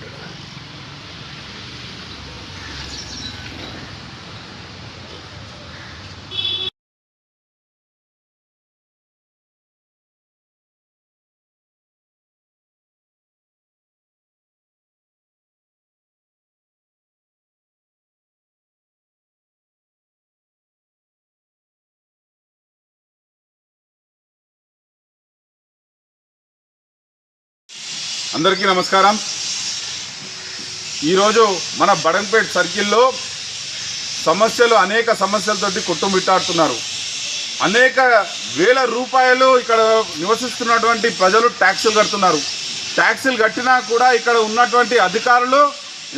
Gracias. అందరికీ నమస్కారం. ఈరోజు మన బడంపేట్ సర్కిల్లో సమస్యలు అనేక సమస్యలతోటి కుట్టుమిట్టాడుతున్నారు అనేక వేల రూపాయలు ఇక్కడ నివసిస్తున్నటువంటి ప్రజలు ట్యాక్సులు కడుతున్నారు. ట్యాక్సులు కట్టినా కూడా ఇక్కడ ఉన్నటువంటి అధికారులు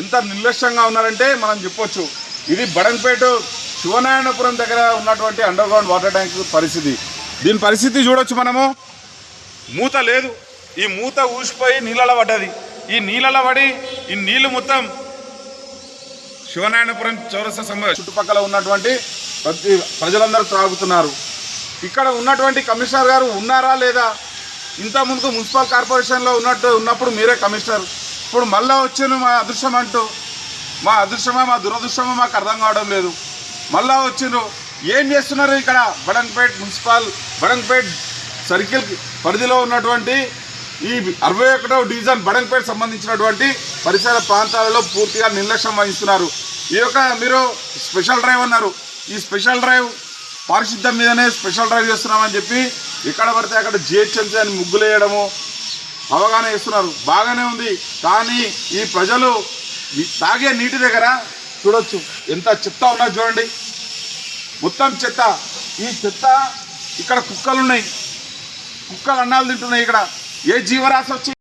ఎంత నిర్లక్ష్యంగా ఉన్నారంటే మనం చెప్పొచ్చు. ఇది బడంపేట శివనారాయణపురం దగ్గర ఉన్నటువంటి అండర్ గ్రౌండ్ వాటర్ ట్యాంక్ పరిస్థితి. దీని పరిస్థితి చూడొచ్చు మనము. మూత లేదు. ఈ మూత ఊసిపోయి నీళ్ళలో పడ్డది. ఈ నీళ్ళలో పడి ఈ నీళ్ళు మొత్తం శివనారాయణపురం చౌరస్తా సమయ చుట్టుపక్కల ఉన్నటువంటి ప్రతి ప్రజలందరూ త్రాగుతున్నారు. ఇక్కడ ఉన్నటువంటి కమిషనర్ గారు ఉన్నారా లేదా? ఇంత ముందుకు మున్సిపల్ కార్పొరేషన్లో ఉన్నట్టు ఉన్నప్పుడు మీరే కమిషనర్. ఇప్పుడు మళ్ళా వచ్చాను మా అదృష్టం అంటూ. మా అదృష్టమా మా దురదృష్టమా మాకు అర్థం కావడం లేదు. మళ్ళా వచ్చిండ్రు. ఏం చేస్తున్నారు ఇక్కడ? బడంపేట్ మున్సిపల్ బడంపేట్ సర్కిల్ పరిధిలో ఉన్నటువంటి ఈ అరవై ఒకటవ డివిజన్ బడంపేట సంబంధించినటువంటి పరిసర ప్రాంతాలలో పూర్తిగా నిర్లక్ష్యం వహిస్తున్నారు. ఈ యొక్క మీరు స్పెషల్ డ్రైవ్ అన్నారు. ఈ స్పెషల్ డ్రైవ్ పారిశుద్ధ్యం మీదనే స్పెషల్ డ్రైవ్ చేస్తున్నామని చెప్పి ఎక్కడ పడితే అక్కడ జిహెచ్ఎంసీ అని ముగ్గులు వేయడము అవగాహన చేస్తున్నారు. బాగానే ఉంది. కానీ ఈ ప్రజలు తాగే నీటి దగ్గర చూడొచ్చు. ఎంత చెత్త ఉన్నది చూడండి. మొత్తం చెత్త. ఈ చెత్త ఇక్కడ కుక్కలు ఉన్నాయి కుక్కలు అన్నాలు తింటున్నాయి ఇక్కడ. Yeji Warasochi.